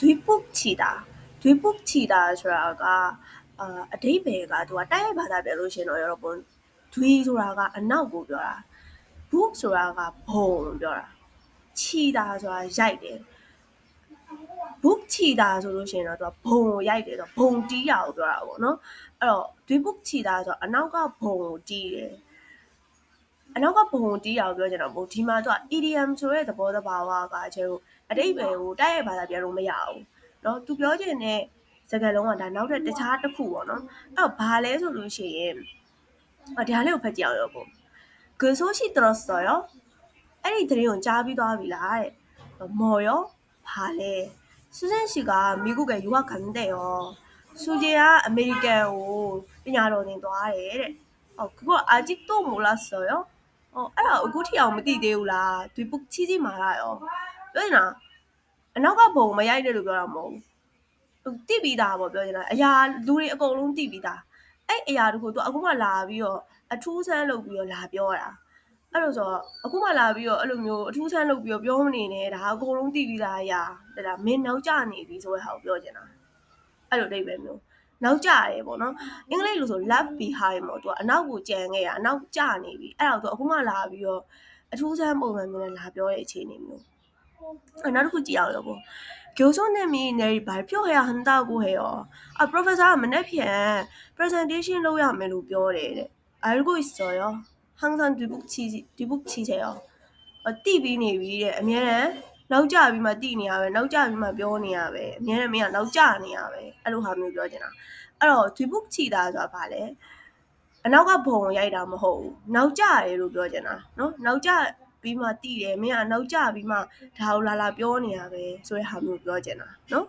ဒွိပုတ်ချီတာဒွိပုတ်ချီတာဆိုတာကအာအတိဘယ်ကသူကတိုက်ရိုက်ဘာသာပြောလို့ရှရင်တော့ရောပေါ့ဒွိဆိုတာကအနောက်ကိုပြောတာဘုဆိုတာကဘုံပြောတာချီတာဆိုတာရိုက်တယ်ဘုတ်ချီတာဆိုလို့ရှိရင်တော့သူကဘုံကိုရိုက်တယ်ဆိုတော့ဘုံတီးတာကိုပြောတာပေါ့နော်အဲ့တော့ဒွိပုတ်ချီတာဆိုတော့အနောက်ကဘုံကိုတီးတယ် အနောက်ကဘုံတီးတာကိုပြောချင်တော့ဘို့ဒီမှာသူက EDM ဆိုတဲ့သဘောတဘာဝကကျတော့အတိတ်ပဲကိုတိုက်ရိုက်ဘာသာပြန်လို့မရဘူးเนาะသူပြောချင်တဲ့စကားလုံးကဒါနောက်ထပ်တခြားတစ်ခုပေါ့နော်အဲ့တော့ဘာလဲဆိုလို့ရှိရင်အဒါလေးကိုဖတ်ကြအောင်ရောပေါ့ဂုဆိုရှိတရစတော့ရောအဲ့ဒီသတင်းကိုကြားပြီးသွားပြီလားတဲ့မော်ရောဘာလဲစူဇန်ရှိကမိကုကယူကခံတဲ့ရောစူဂျေကအမေရိကန်ကိုပညာတော်သင်သွားတယ်တဲ့အော်ခုကအဂျစ်တိုမိုလာဆိုရော 어အဲ့ဒါအခုထိအောင်မသိသေးဘူးလား။ဒီ book ချီးချီးမာလာရော။ပြောနေတာအနောက်ကဘုံမရိုက်တယ်လို့ပြောတာမဟုတ်ဘူး။တိပြီးသားပေါ့ပြောနေတာအရာလူတွေအကုန်လုံးတိပြီးသား။အဲ့အရာတခုသူအခုမှလာပြီးတော့အထူးဆန်းလုပ်ပြီးတော့လာပြောတာ။အဲ့လိုဆိုတော့အခုမှလာပြီးတော့အဲ့လိုမျိုးအထူးဆန်းလုပ်ပြီးတော့ပြောမနေနဲ့ဒါအကုန်လုံးသိပြီးသားအရာဒါမင်းနောက်ကျနေပြီဆိုတဲ့ဟာကိုပြောချင်တာအဲ့လိုအိဗယ်မျိုး နောက်ကျရတယ်ပေါ့နော်အင်္ဂလိပ်လိုဆို left behind ပေါ့သူကအနောက်ကိုကြံခဲ့ရအနောက်ကျနေပြီအဲ့ဒါကိုသူအခုမှလာပြီးတော့အထူးဆန်းပုံစံမျိုးနဲ့လာပြောတဲ့အခြေအနေမျိုးအဲ့နောက်တစ်ခုကြည့်အောင်ရောပေါ့교수님이 내일 발표해야 한다고 해요. 아, 프로페서 맨날 프레젠테이션 လုပ်ရမယ်လို့ပြောတယ်တဲ့ 알고 있어요. 항상 뒤북치 뒤북치세요. 어, တိပြီးနေပြီတဲ့အများနဲ့ နောက်ကျပြီးမှတိနေရပဲနောက်ကျပြီးမှပြောနေရပဲအများနဲ့မင်းကနောက်ကျနေရပဲအဲ့လိုဟာမျိုးပြောချင်တာအဲ့တော့ဒီ book ချီတာဆိုတာဗာလဲအနောက်ကဘုံကိုရိုက်တာမဟုတ်ဘူးနောက်ကျတယ်လို့ပြောချင်တာနော်နောက်ကျပြီးမှတိတယ်မင်းကနောက်ကျပြီးမှဒါကိုလာလာပြောနေရပဲဆိုတဲ့ဟာမျိုးပြောချင်တာနော်